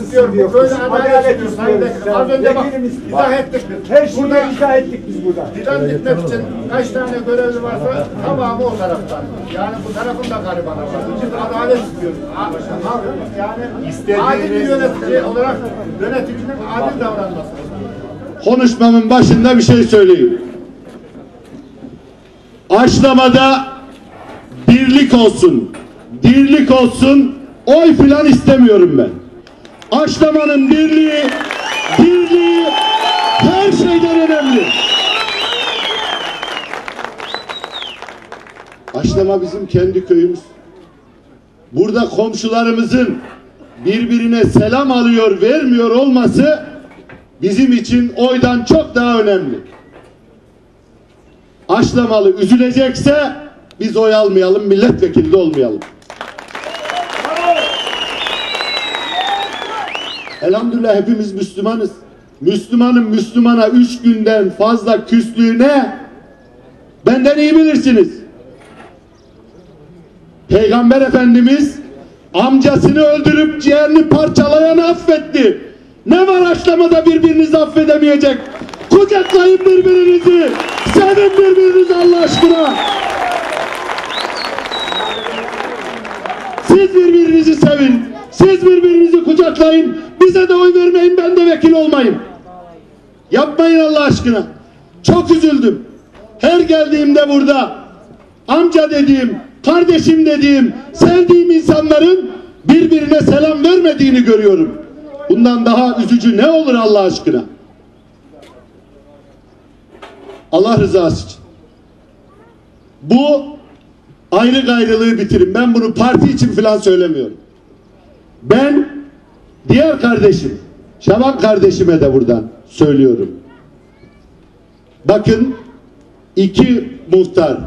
istiyorum. diyor. Böyle adalet istiyoruz. Az önce bak istiyor. izah ettik. Her şeyi Burada izah ettik biz burada. fidan gitmek için kaç tane görevli varsa tamamı o taraftan. Yani bu tarafın da garibanı var. Biz adalet istiyoruz. Yani adil bir yönetici olarak yöneticinin adil davranması. konuşmamın başında bir şey söyleyeyim. Aşlamada birlik olsun, dirlik olsun, oy filan istemiyorum ben. Aşlamanın birliği, birliği her şeyden önemli. Aşlama bizim kendi köyümüz. Burada komşularımızın birbirine selam alıyor, vermiyor olması bizim için oydan çok daha önemli. Aşlamalı üzülecekse biz oy almayalım, milletvekili de olmayalım. Elhamdülillah hepimiz Müslümanız. Müslümanın Müslümana üç günden fazla küslüğüne benden iyi bilirsiniz. Peygamber Efendimiz amcasını öldürüp ciğerini parçalayanı affetti. Ne var aşlamada birbirinizi affedemeyecek? Kucaklayın birbirinizi. Sevin birbirinizi Allah aşkına. Siz birbirinizi sevin. Siz birbirinizi kucaklayın. Bize de oy vermeyin ben de vekil olmayayım. Yapmayın Allah aşkına. Çok üzüldüm. Her geldiğimde burada amca dediğim, kardeşim dediğim, sevdiğim insanların birbirine selam vermediğini görüyorum. Bundan daha üzücü ne olur Allah aşkına? Allah rızası için. Bu ayrı gayrılığı bitirin. Ben bunu parti için falan söylemiyorum. Ben diğer kardeşim, Şaban kardeşime de buradan söylüyorum. Bakın iki muhtar,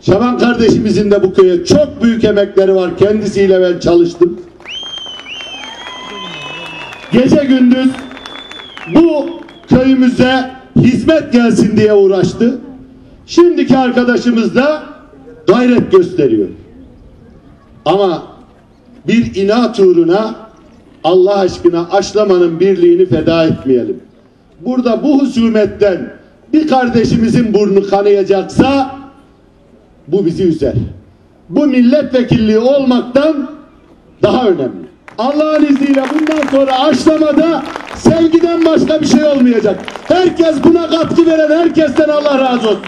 Şaban kardeşimizin de bu köye çok büyük emekleri var. Kendisiyle ben çalıştım. Gece gündüz bu köyümüze hizmet gelsin diye uğraştı. Şimdiki arkadaşımız da gayret gösteriyor. Ama bir inat uğruna Allah aşkına aşlamanın birliğini feda etmeyelim. Burada bu husumetten bir kardeşimizin burnu kanayacaksa bu bizi üzer. Bu milletvekilliği olmaktan daha önemli. Allah'ın izniyle bundan sonra aşlamada sevgiden başka bir şey olmayacak. Herkes buna katkı veren herkesten Allah razı olsun.